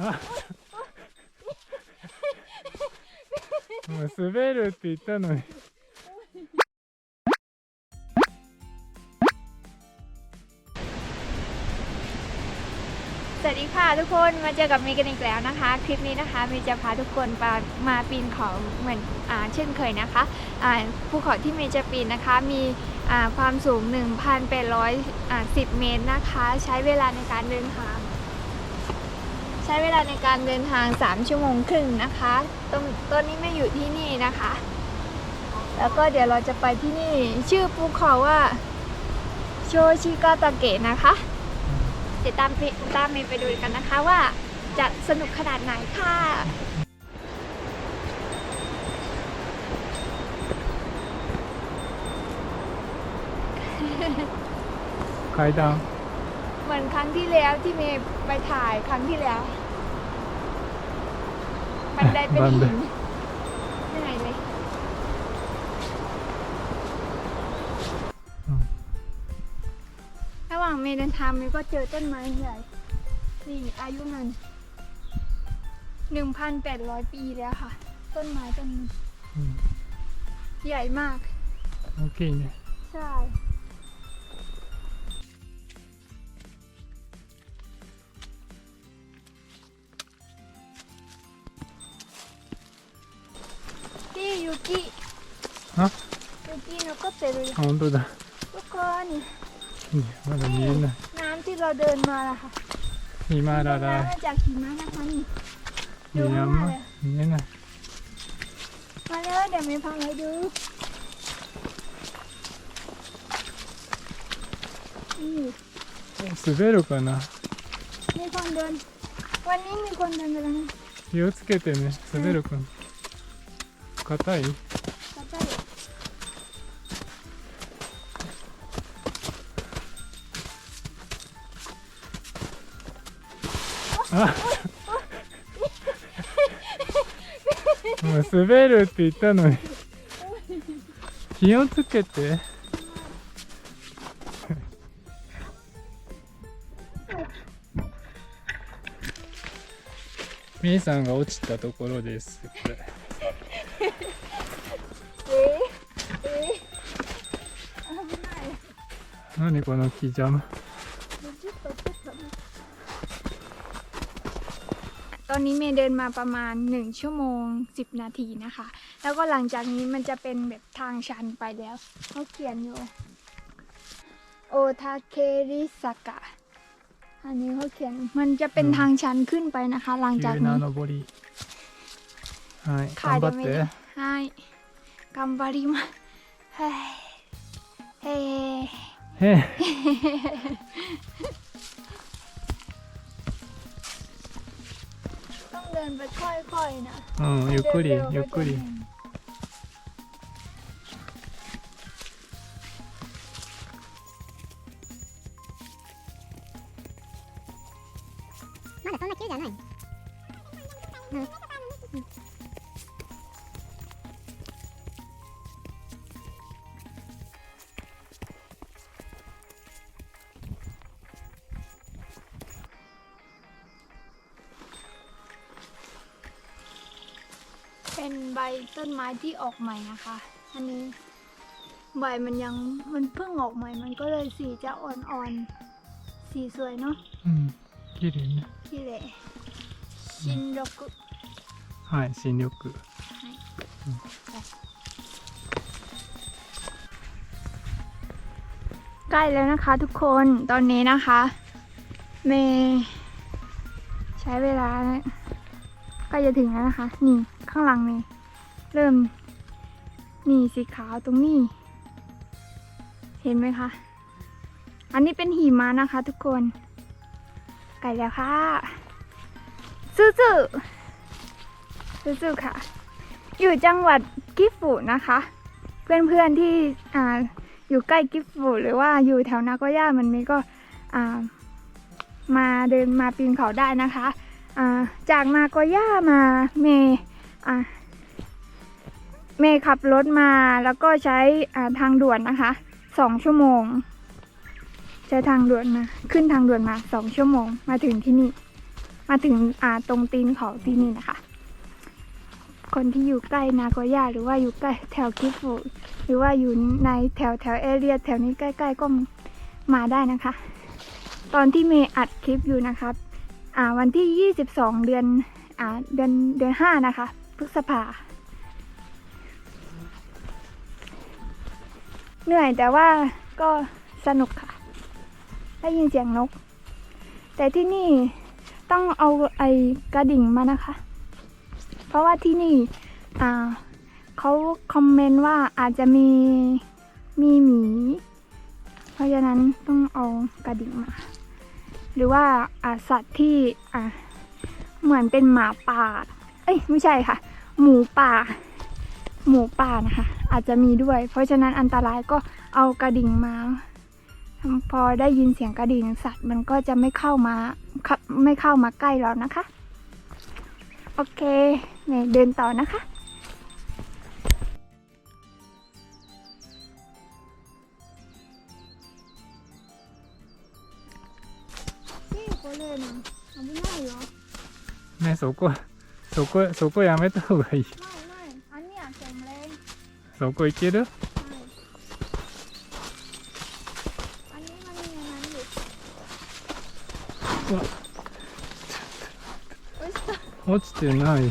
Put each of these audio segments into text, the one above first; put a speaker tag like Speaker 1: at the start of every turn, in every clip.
Speaker 1: あもう滑るって言ったのに
Speaker 2: สวัสดีค่ะทุกคนมาเจอกับเมย์กันอีกแล้วนะคะ คลิปนี้นะคะเมย์จะพาทุกคนมามาปีนเขาเหมือนอ่าเช่นเคยนะคะอ่าภูเขาที่เมย์จะปีนนะคะมีอ่าความสูง 1,810 เมตรนะคะ ใช้เวลาในการเดินทาง ใ ช้เวลาในการเดินทาง 3 ชั่วโมงครึ่งนะคะตรงต้นนี้ไม่อยู่ที่นี่นะคะ แล้วก็เดี๋ยวเราจะไปที่นี่ ชื่อภูเขาว่าโชชิกาตะเกะนะคะติดตามไปตามเมย์ไปดูกันนะคะว่าจะสนุกขนาดไหนค่ะ
Speaker 1: 階段
Speaker 2: เหมือนครั้งที่แล้วที่เมย์ไปถ่ายครั้งที่แล้ว บันไดเป็นหินระหว่างเมเดินทางมัก็เจอต้นไม้ใหญ่นี่อายุมันหนึ่งพันแปดร้อยปีแล้วค่ะ ต้นไม้ต้นนี้ใหญ่มาก
Speaker 1: โอเค
Speaker 2: เนี่ย
Speaker 1: ใช่
Speaker 2: กินกเตる
Speaker 1: 本当だ
Speaker 2: ทุกคน
Speaker 1: いやまだ見えない
Speaker 2: น้ำที่เราเดินมาล่ะค่ะ
Speaker 1: ヒマラ
Speaker 2: น้ำ
Speaker 1: ラ
Speaker 2: มาจากหิมะนะคะนี่
Speaker 1: イ山見えない
Speaker 2: มาแล้วเดี๋ยวมีพาไปดูนี่
Speaker 1: 滑るかな
Speaker 2: มีคนเดิน วันนี้มีคนเดินไปแล้วนะ
Speaker 1: 気をつけてね滑るかな硬い もう滑るって言ったのに。気をつけて。メイさんが落ちたところですこれ、
Speaker 2: ない
Speaker 1: 何この木
Speaker 2: 邪魔。 นนี้เมย์เดินมาประมาณ 1 ชั่วโมง 10 นาทีนะคะ แล้วก็หลังจากนี้มันจะเป็นแบบทางชันไปแล้วเขาเขียนอยู่โอทาเคริสกะ อันนี้เขาเขียนมันจะเป็นทางชันขึ้นไปนะคะ หลังจากนี้
Speaker 1: ขา
Speaker 2: ดไม่ได้ใช่กัมบาริมาเฮ้เฮ้ ดินไปค่อยๆนะ
Speaker 1: うんゆっくりゆっくり
Speaker 2: เป็นใบต้นไม้ที่ออกใหม่นะคะ อันนี้ใบมันยังมันเพิ่งออกใหม่ มันก็เลยสีจะอ่อนๆ สีสวยเนาะ
Speaker 1: うん綺麗ね
Speaker 2: ขี้เละชินโรกุ
Speaker 1: はい新緑
Speaker 2: ใกล้แล้วนะคะทุกคนตอนนี้นะคะ เมย์ใช้เวลาใกล้จะถึงแล้วนะคะ นี่ ข้างหลังเมย์เริ่มนี่สีขาวตรงนี้ เห็นไหมคะ อันนี้เป็นหิมะนะคะ ทุกคนใกล้แล้วค่ะซื่อๆซื่อๆค่ะ อยู่จังหวัดกิฟุนะคะ เพื่อนๆที่อ่าอยู่ใกล้กิฟฟูหรือว่าอยู่แถวนาโกย่ามันมีก็อ่ามาเดินมาปีนเขาได้นะคะอ่าจากนาโกย่ามาเม อ่าเมย์ขับรถมาแล้วก็ใช้ทางด่วนนะคะสองชั่วโมง ใช้ทางด่วนมา ขึ้นทางด่วนมาสองชั่วโมง มาถึงที่นี่ มาถึงอ่าตรงตีนเขาที่นี่นะคะ คนที่อยู่ใกล้นาโกย่าหรือว่าอยู่ใกล้แถวคิฟูหรือว่าอยู่ในแถวแถวเอเรียแถวนี้ใกล้ ๆก็มาได้นะคะ ตอนที่เมย์อัดคลิปอยู่นะครับ อ่าวันที่ 22 เดือนอ่าเดือนเดือนห้านะคะ พฤษภา เหนื่อยแต่ว่าก็สนุกค่ะ ได้ยินเสียงนก แต่ที่นี่ต้องเอาไอ้กระดิ่งมานะคะ เพราะว่าที่นี่อ่าเขาคอมเมนต์ว่าอาจจะมีมีหมี เพราะฉะนั้นต้องเอากระดิ่งมา หรือว่าอาสัตว์ที่อ่าเหมือนเป็นหมาป่า เอ้ยไม่ใช่ค่ะ หมูป่า หมูป่านะคะ อาจจะมีด้วย เพราะฉะนั้นอันตรายก็เอากระดิ่งมาพอได้ยินเสียงกระดิ่งสัตว์มันก็จะไม่เข้ามาไม่เข้ามาใกล้เรานะคะ โอเคเนี่เดินต่อนะคะแม่สูกว่า
Speaker 1: そこそこやめた方がいい
Speaker 2: ไม่ไม่อันเนี้ยแข็งแรง
Speaker 1: そこ行ける
Speaker 2: ใช่อันนี้มันมีอย่างนั้นอยู่
Speaker 1: うわ
Speaker 2: อุ๊ย
Speaker 1: 落ちてないよ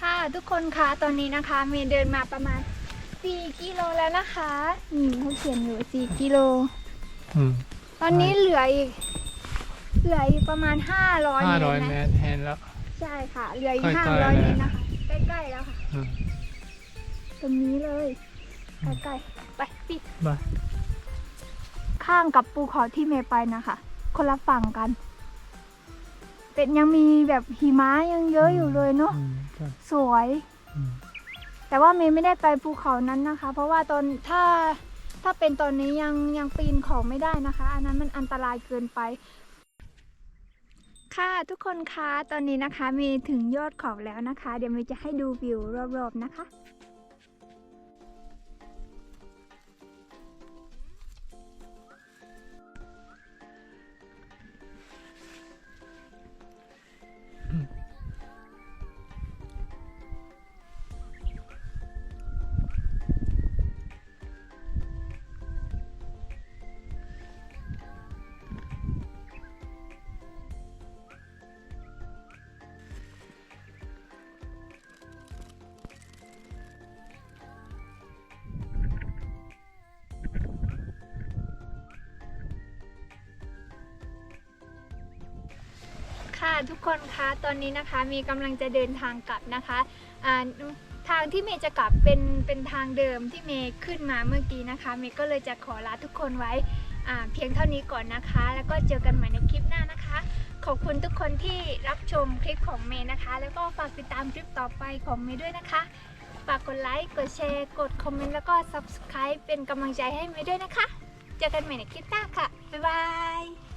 Speaker 2: ค่ะทุกคนคะตอนนี้นะคะเมย์เดินมาประมาณ 4กิโลแล้วนะคะนี่เขาเขียนอยู่4กิโล
Speaker 1: อ
Speaker 2: ตอนนี้เหลืออีก เหลืออีกประมาณ 500ห้าเมร้อยตรเม
Speaker 1: ตรแทนแล้ว
Speaker 2: ใช่ค่ะ เหลืออีก
Speaker 1: ใกล้ๆ
Speaker 2: 500เมตรนะคะ ใกล้ๆแล้วค่ะตรงนี้เลย ใกล้ๆ ไปปิด
Speaker 1: มา
Speaker 2: ข้างกับปูเขาที่เมย์ไปนะคะ คนละฝั่งกัน เป็นยังมีแบบหิมะยังเยอะอยู่เลยเนาะสวย แต่ว่าเมย์ไม่ได้ไปภูเขานั้นนะคะ เพราะว่าตอนถ้าถ้าเป็นตอนนี้ยังยังปีนของไม่ได้นะคะ อันนั้นมันอันตรายเกินไป ค่ะทุกคนคะตอนนี้นะคะเมย์ถึงยอดเขาแล้วนะคะ เดี๋ยวเมย์จะให้ดูวิวรอบๆนะคะ ค่ะทุกคนคะตอนนี้นะคะมีกำลังจะเดินทางกลับนะคะทางที่เมย์จะกลับเป็นเป็นทางเดิมที่เมย์ขึ้นมาเมื่อกี้นะคะเมย์ก็เลยจะขอลาทุกคนไว้เพียงเท่านี้ก่อนนะคะ แล้วก็เจอกันใหม่ในคลิปหน้านะคะ ขอบคุณทุกคนที่รับชมคลิปของเมย์นะคะ แล้วก็ฝากติดตามคลิปต่อไปของเมย์ด้วยนะคะฝากกดไลค์กดแชร์กดคอมเมนต์แล้วก็ subscribe เป็นกำลังใจให้เมย์ด้วยนะคะ เจอกันใหม่ในคลิปหน้าค่ะบ๊ายบาย